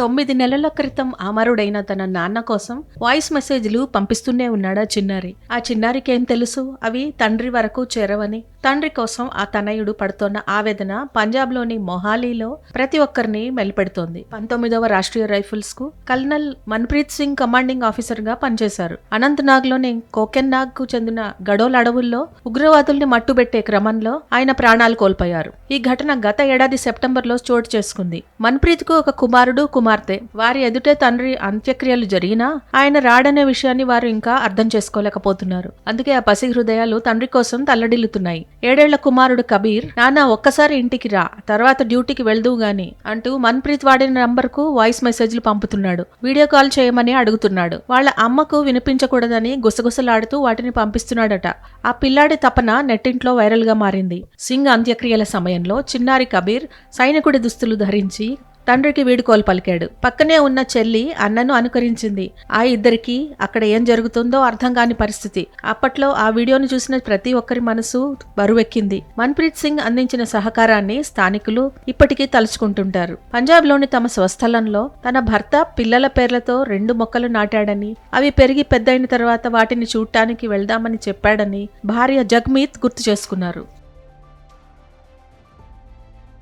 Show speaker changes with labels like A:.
A: తొమ్మిది నెలల క్రితం అమరుడైన తన నాన్న కోసం వాయిస్ మెసేజ్లు పంపిస్తూనే ఉన్నాడా చిన్నారి. ఆ చిన్నారికి ఏం తెలుసు? అవి తండ్రి వరకు చేరవని తండ్రి కోసం ఆ తనయుడు పడుతోన్న ఆవేదన పంజాబ్లోని మొహాలీలో ప్రతి ఒక్కరిని మెలిపెడుతోంది. పంతొమ్మిదవ రాష్ట్రీయ రైఫిల్స్కు కల్నల్ మన్ప్రీత్ సింగ్ కమాండింగ్ ఆఫీసర్గా పనిచేశారు. అనంతనాగ్లోని కోకెన్నాగ్కు చెందిన గడోల్ అడవుల్లో ఉగ్రవాదుల్ని మట్టుబెట్టే క్రమంలో ఆయన ప్రాణాలు కోల్పోయారు. ఈ ఘటన గత ఏడాది సెప్టెంబర్లో చోటు చేసుకుంది. మన్ప్రీత్కు ఒక కుమారుడు కుమార్ కుమార్తె. వారి ఎదుటే తండ్రి అంత్యక్రియలు జరిగినా ఆయన రాడనే విషయాన్ని వారు ఇంకా అర్థం చేసుకోలేకపోతున్నారు. అందుకే ఆ పసి హృదయాలు తండ్రి కోసం తల్లడిల్లుతున్నాయి. ఏడేళ్ళ కుమారుడు కబీర్ నానా ఒక్కసారి ఇంటికి రా. తర్వాత డ్యూటీకి వెళ్దువు గాని అంటూ మన్ప్రీత్ వాడిన నంబర్కు వాయిస్ మెసేజ్లు పంపుతున్నాడు. వీడియో కాల్ చేయమని అడుగుతున్నాడు. వాళ్ళ అమ్మకు వినిపించకూడదని గుసగుసలాడుతూ వాటిని పంపిస్తున్నాడట. ఆ పిల్లాడి తపన నెట్టింట్లో వైరల్గా మారింది. సింగ్ అంత్యక్రియల సమయంలో చిన్నారి కబీర్ సైనికుడి దుస్తులు ధరించి తండ్రికి వీడుకోలు పలికాడు. పక్కనే ఉన్న చెల్లి అన్నను అనుకరించింది. ఆ ఇద్దరికి అక్కడ ఏం జరుగుతుందో అర్థం కాని పరిస్థితి. అప్పట్లో ఆ వీడియోను చూసిన ప్రతి ఒక్కరి మనసు బరువెక్కింది. మన్ప్రీత్ సింగ్ అందించిన సహకారాన్ని స్థానికులు ఇప్పటికీ తలుచుకుంటుంటారు. పంజాబ్లోని తమ స్వస్థలంలో తన భర్త పిల్లల పేర్లతో రెండు మొక్కలు నాటాడని అవి పెరిగి పెద్దయిన తర్వాత వాటిని చూడటానికి వెళ్దామని చెప్పాడని భార్య జగ్మీత్ గుర్తు చేసుకున్నారు.